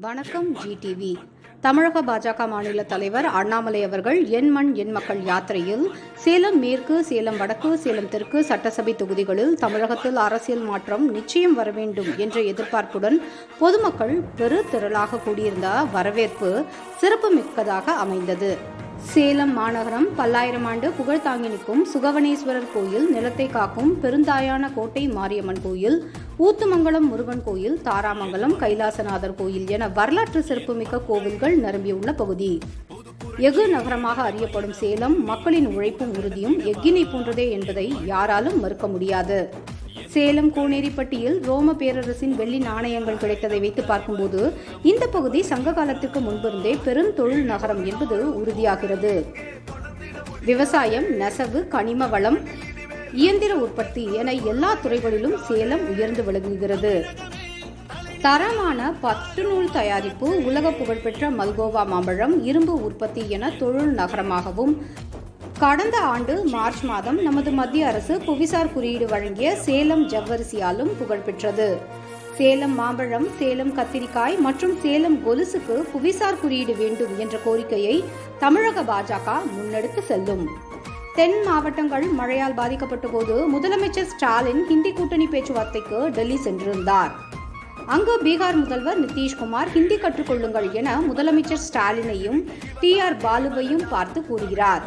வணக்கம் ஜிடிவி தமிழக பாஜக மாநில தலைவர் அண்ணாமலை அவர்கள் என் மண் என் மக்கள் யாத்திரையில் சேலம் மேற்கு சேலம் வடக்கு சேலம் தெற்கு சட்டசபை தொகுதிகளில் தமிழகத்தில் அரசியல் மாற்றம் நிச்சயம் வர வேண்டும் என்ற எதிர்பார்ப்புடன் பொதுமக்கள் பெரு திரளாக கூடியிருந்த வரவேற்பு சிறப்புமிக்கதாக அமைந்தது. சேலம் மாநகரம் பல்லாயிரம் ஆண்டு புகழ் தாங்கி நிற்கும் சுகவனேஸ்வரர் கோயில் நிலத்தை காக்கும் பெருந்தாயான கோட்டை மாரியம்மன் கோயில் ஊத்துமங்கலம் முருகன் கோயில் தாராமங்கலம் கைலாசநாதர் கோயில் என வரலாற்று சிறப்புமிக்க கோவில்கள் நிரம்பியுள்ள பகுதி. எஃகு நகரமாக அறியப்படும் சேலம் மக்களின் உழைப்பும் உறுதியும் எஃகினை போன்றதே என்பதை யாராலும் மறுக்க முடியாது. சேலம் கோனேரிப்பட்டியில் ரோம பேரரசின் வெள்ளி நாணயங்கள் கிடைத்ததை வைத்து பார்க்கும்போது இந்த பகுதி சங்க காலத்திற்கு முன்பிருந்தே பெருந்தொழில் நகரம் என்பது உறுதியாகிறது. விவசாயம் நெசவு கனிம வளம் இயந்திர உற்பத்தி என எல்லா துறைகளிலும் சேலம் உயர்ந்து விளங்குகிறது. தரமான பட்டு நூல் தயாரிப்பு உலக புகழ்பெற்ற மல்கோவா மாம்பழம் இரும்பு உற்பத்தி என தொழில் நகரமாகவும் கடந்த ஆண்டு மார்ச் மாதம் நமது மத்திய அரசு புவிசார் குறியீடு வழங்கிய சேலம் ஜவ்வரிசியாலும் புகழ்பெற்றது சேலம் மாம்பழம் சேலம் கத்திரிக்காய் மற்றும் சேலம் கொலுசுக்கு புவிசார் குறியீடு வேண்டும் என்ற கோரிக்கையை தமிழக பாஜக முன்னெடுத்து செல்லும். தென் மாவட்டங்கள் மழையால் பாதிக்கப்பட்ட போது முதலமைச்சர் ஸ்டாலின் ஹிந்தி கூட்டணி பேச்சுவார்த்தைக்கு டெல்லி சென்றிருந்தார். அங்கு பீகார் முதல்வர் நிதிஷ்குமார் ஹிந்தி கற்றுக்கொள்ளுங்கள் என முதலமைச்சர் ஸ்டாலினையும் டி ஆர் பாலுவையும் பார்த்து கூறுகிறார்.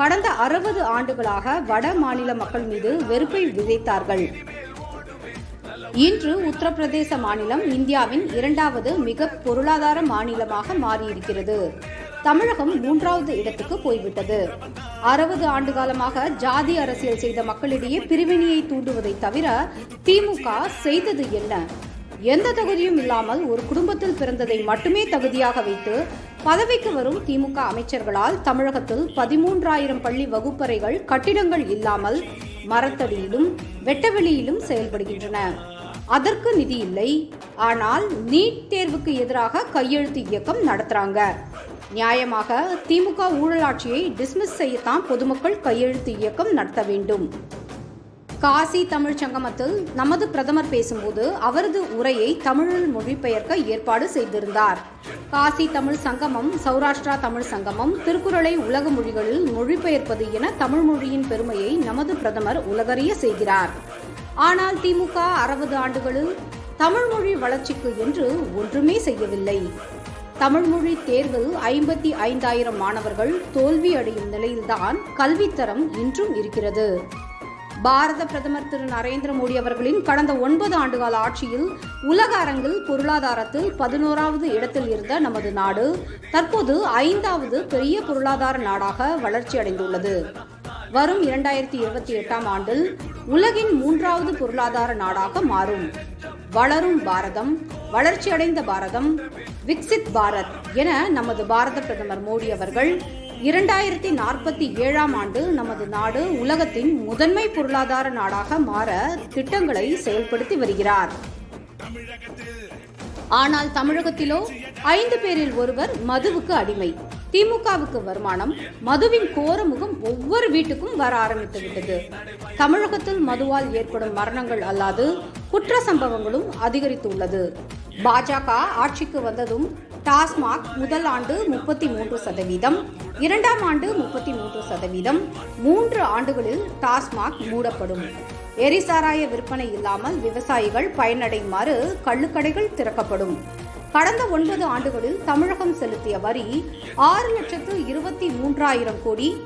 கடந்த அறுபது ஆண்டுகளாக வட மாநில மக்கள் மீது வெறுப்பை விதைத்தார்கள். இன்று உத்தரப்பிரதேச மாநிலம் இந்தியாவின் இரண்டாவது மிக பொருளாதார மாநிலமாக மாறியிருக்கிறது. தமிழகம் மூன்றாவது இடத்துக்கு போய்விட்டது. அறுபது ஆண்டு காலமாக ஜாதி அரசியல் செய்த மக்களிடையே பிரிவினையை தூண்டுவதை தவிர திமுக செய்தது என்ன? எந்த தகுதியும் இல்லாமல் ஒரு குடும்பத்தில் பிறந்ததை மட்டுமே தகுதியாக வைத்து பதவிக்கு வரும் திமுக அமைச்சர்களால் தமிழகத்தில் பதிமூன்றாயிரம் பள்ளி வகுப்பறைகள் கட்டிடங்கள் இல்லாமல் மரத்தடியிலும் வெட்டவெளியிலும் செயல்படுகின்றன. அதற்கு நிதி இல்லை. ஆனால் நீட் தேர்வுக்கு எதிராக கையெழுத்து இயக்கம் நடத்துறாங்க. நியாயமாக திமுக ஊழலாட்சியை டிஸ்மிஸ் செய்யத்தான் பொதுமக்கள் கையெழுத்து இயக்கம் நடத்த வேண்டும். காசி தமிழ் சங்கமத்தில் நமது பிரதமர் பேசும்போது அவரது உரையை தமிழில் மொழிபெயர்க்க ஏற்பாடு செய்திருந்தார். காசி தமிழ் சங்கமம் சௌராஷ்டிரா தமிழ் சங்கமம் திருக்குறளை உலக மொழிகளில் மொழிபெயர்ப்பது என தமிழ் மொழியின் பெருமையை நமது பிரதமர் உலகறிய செய்கிறார். ஆனால் திமுக அறுபது ஆண்டுகளில் தமிழ் மொழி வளர்ச்சிக்கு என்று ஒன்றுமே செய்யவில்லை. தமிழ்மொழி தேர்வில் ஐம்பத்தி ஐந்தாயிரம் மாணவர்கள் தோல்வி அடையும் நிலையில்தான் கல்வித்தரம் இன்றும் இருக்கிறது. பாரத பிரதமர் திரு நரேந்திர மோடி அவர்களின் கடந்த ஒன்பது ஆண்டுகால ஆட்சியில் உலக அரங்கில் பொருளாதாரத்தில் பதினோராவது இடத்தில் இருந்த நமது நாடு தற்போது ஐந்தாவது பெரிய பொருளாதார நாடாக வளர்ச்சி அடைந்துள்ளது. வரும் இரண்டாயிரத்தி இருபத்தி எட்டாம் ஆண்டில் உலகின் மூன்றாவது பொருளாதார நாடாக மாறும். வளரும் பாரதம் வளர்ச்சியடைந்த பாரதம் விக்சித் பாரத் என நமது பாரத பிரதமர் மோடி அவர்கள் இரண்டாயிரத்தி நாற்பத்தி ஏழாம் ஆண்டு நமது நாடு உலகத்தின் முதன்மை பொருளாதார நாடாக மாற திட்டங்களை செயல்படுத்தி வருகிறார். ஆனால் தமிழகத்திலோ ஐந்து பேரில் ஒருவர் மதுவுக்கு அடிமை. திமுகவுக்கு வருமானம் மதுவின் கோரமுகம் ஒவ்வொரு வீட்டுக்கும் வர ஆரம்பித்து விட்டது. தமிழகத்தில் மதுவால் ஏற்படும் மரணங்கள் அல்லாது குற்ற சம்பவங்களும் அதிகரித்துள்ளது. பாஜக ஆட்சிக்கு வந்ததும் டாஸ்மாக் முதல் ஆண்டு முப்பத்தி மூன்று சதவீதம் இரண்டாம் ஆண்டு முப்பத்தி மூன்று சதவீதம். மூன்று ஆண்டுகளில் டாஸ்மாக் மூடப்படும். எரிசாராய விற்பனை இல்லாமல் விவசாயிகள் பயனடையுமாறு கள்ளுக்கடைகள் திறக்கப்படும். கடந்த ஒன்பது ஆண்டுகளில் தமிழகம் செலுத்திய வரி ஆறு லட்சத்து இருபத்தி மூன்றாயிரம் கோடி.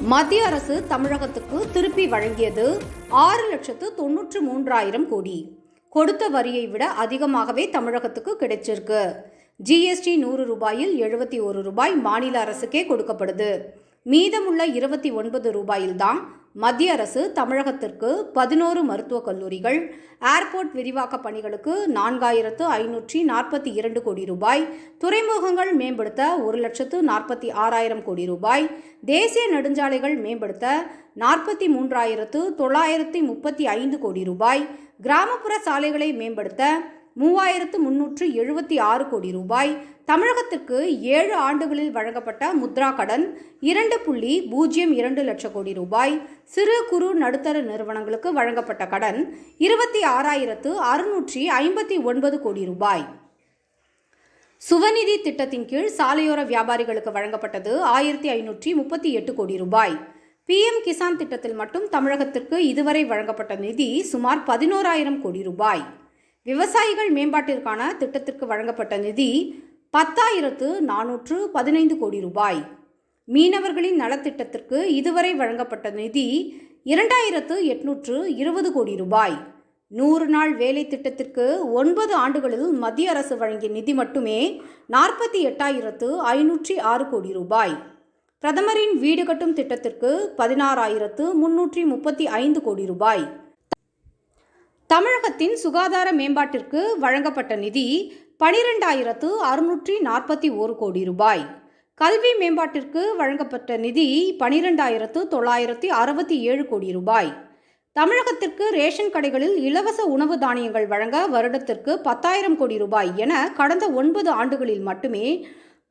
மத்திய அரசு தமிழகத்துக்கு திருப்பி வழங்கியது ஆறு லட்சத்து தொன்னூற்று மூன்றாயிரம் கோடி. கொடுத்த வரியை விட அதிகமாகவே தமிழகத்துக்கு கிடைச்சிருக்கு. ஜிஎஸ்டி நூறு ரூபாயில் எழுபத்தி ஒரு ரூபாய் மாநில அரசுக்கே கொடுக்கப்படுது. மீதமுள்ள இருபத்தி ஒன்பது ரூபாயில்தான் மத்திய அரசு தமிழகத்திற்கு பதினோரு மருத்துவக் கல்லூரிகள் ஏர்போர்ட் விரிவாக்க பணிகளுக்கு நான்காயிரத்து ஐநூற்றி நாற்பத்தி இரண்டு கோடி ரூபாய் துறைமுகங்கள் மேம்படுத்த ஒரு லட்சத்து நாற்பத்தி ஆறாயிரம் கோடி ரூபாய் தேசிய நெடுஞ்சாலைகள் மேம்படுத்த நாற்பத்தி மூன்றாயிரத்து தொள்ளாயிரத்தி முப்பத்தி ஐந்து கோடி ரூபாய் கிராமப்புற சாலைகளை மேம்படுத்த மூவாயிரத்து முன்னூற்று எழுபத்தி ஆறு கோடி ரூபாய் தமிழகத்திற்கு ஏழு ஆண்டுகளில் வழங்கப்பட்ட முத்ரா கடன் இரண்டு புள்ளி பூஜ்ஜியம் இரண்டு லட்சம் கோடி ரூபாய் சிறு குறு நடுத்தர நிறுவனங்களுக்கு வழங்கப்பட்ட கடன் இருபத்தி ஆறாயிரத்து அறுநூற்றி ஐம்பத்தி ஒன்பது கோடி ரூபாய். சுவநிதி திட்டத்தின் கீழ் சாலையோர வியாபாரிகளுக்கு வழங்கப்பட்டது ஆயிரத்தி ஐநூற்றி முப்பத்தி எட்டு கோடி ரூபாய். பிஎம் கிசான் திட்டத்தில் மட்டும் தமிழகத்திற்கு இதுவரை வழங்கப்பட்ட நிதி சுமார் பதினோராயிரம் கோடி ரூபாய். விவசாயிகள் மேம்பாட்டிற்கான திட்டத்திற்கு வழங்கப்பட்ட நிதி பத்தாயிரத்து நானூற்று பதினைந்து கோடி ரூபாய். மீனவர்களின் நலத்திட்டத்திற்கு இதுவரை வழங்கப்பட்ட நிதி இரண்டாயிரத்து எட்நூற்று இருபது கோடி ரூபாய். நூறு நாள் வேலை திட்டத்திற்கு ஒன்பது ஆண்டுகளில் மத்திய அரசு வழங்கிய நிதி மட்டுமே நாற்பத்தி எட்டாயிரத்து ஐநூற்றி ஆறு கோடி ரூபாய். பிரதமரின் வீடு கட்டும் திட்டத்திற்கு பதினாறாயிரத்து முன்னூற்றி முப்பத்தி ஐந்து கோடி ரூபாய். தமிழகத்தின் சுகாதார மேம்பாட்டிற்கு வழங்கப்பட்ட நிதி பனிரெண்டாயிரத்து அறுநூற்றி நாற்பத்தி ஒரு கோடி ரூபாய். கல்வி மேம்பாட்டிற்கு வழங்கப்பட்ட நிதி பனிரெண்டாயிரத்து தொள்ளாயிரத்தி அறுபத்தி ஏழு கோடி ரூபாய். தமிழகத்திற்கு ரேஷன் கடைகளில் இலவச உணவு தானியங்கள் வழங்க வருடத்திற்கு பத்தாயிரம் கோடி ரூபாய் என கடந்த ஒன்பது ஆண்டுகளில் மட்டுமே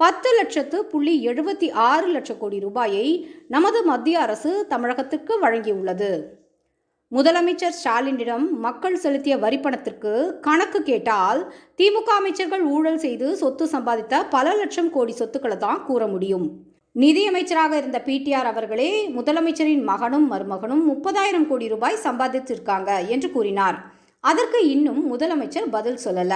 பத்து லட்சத்து புள்ளி எழுபத்தி ஆறு லட்சம் கோடி ரூபாயை நமது மத்திய அரசு தமிழகத்திற்கு வழங்கியுள்ளது. முதலமைச்சர் ஸ்டாலினிடம் மக்கள் செலுத்திய வரிப்பணத்திற்கு கணக்கு கேட்டால் திமுக அமைச்சர்கள் ஊழல் செய்து சொத்து சம்பாதித்த பல லட்சம் கோடி சொத்துக்களை தான் கூற முடியும். நிதியமைச்சராக இருந்த பிடிஆர் அவர்களே முதலமைச்சரின் மகனும் மருமகனும் முப்பதாயிரம் கோடி ரூபாய் சம்பாதித்திருக்காங்க என்று கூறினார். அதற்கு இன்னும் முதலமைச்சர் பதில் சொல்லல.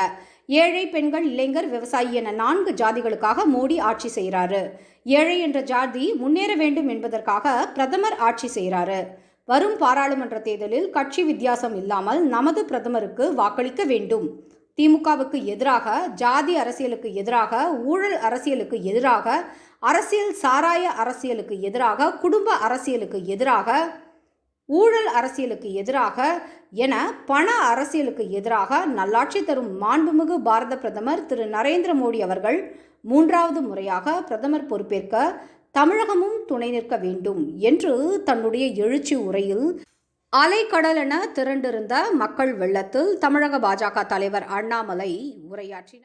ஏழை பெண்கள் இளைஞர் விவசாயி என நான்கு ஜாதிகளுக்காக மோடி ஆட்சி செய்கிறாரு. ஏழை என்ற ஜாதி முன்னேற வேண்டும் என்பதற்காக பிரதமர் ஆட்சி செய்கிறாரு. வரும் பாராளுமன்ற தேர்தலில் கட்சி வித்தியாசம் இல்லாமல் நமது பிரதமருக்கு வாக்களிக்க வேண்டும். திமுகவுக்கு எதிராக ஜாதி அரசியலுக்கு எதிராக ஊழல் அரசியலுக்கு எதிராக அரசியல் சாராய அரசியலுக்கு எதிராக குடும்ப அரசியலுக்கு எதிராக ஊழல் அரசியலுக்கு எதிராக என பண அரசியலுக்கு எதிராக நல்லாட்சி தரும் மாண்புமிகு பாரத பிரதமர் திரு நரேந்திர மோடி அவர்கள் மூன்றாவது முறையாக பிரதமர் பொறுப்பேற்க தமிழகமும் துணை நிற்க வேண்டும் என்று தன்னுடைய எழுச்சி உரையில் அலைக்கடலென திரண்டிருந்த மக்கள் வெள்ளத்தில் தமிழக பாஜக தலைவர் அண்ணாமலை உரையாற்றினார்.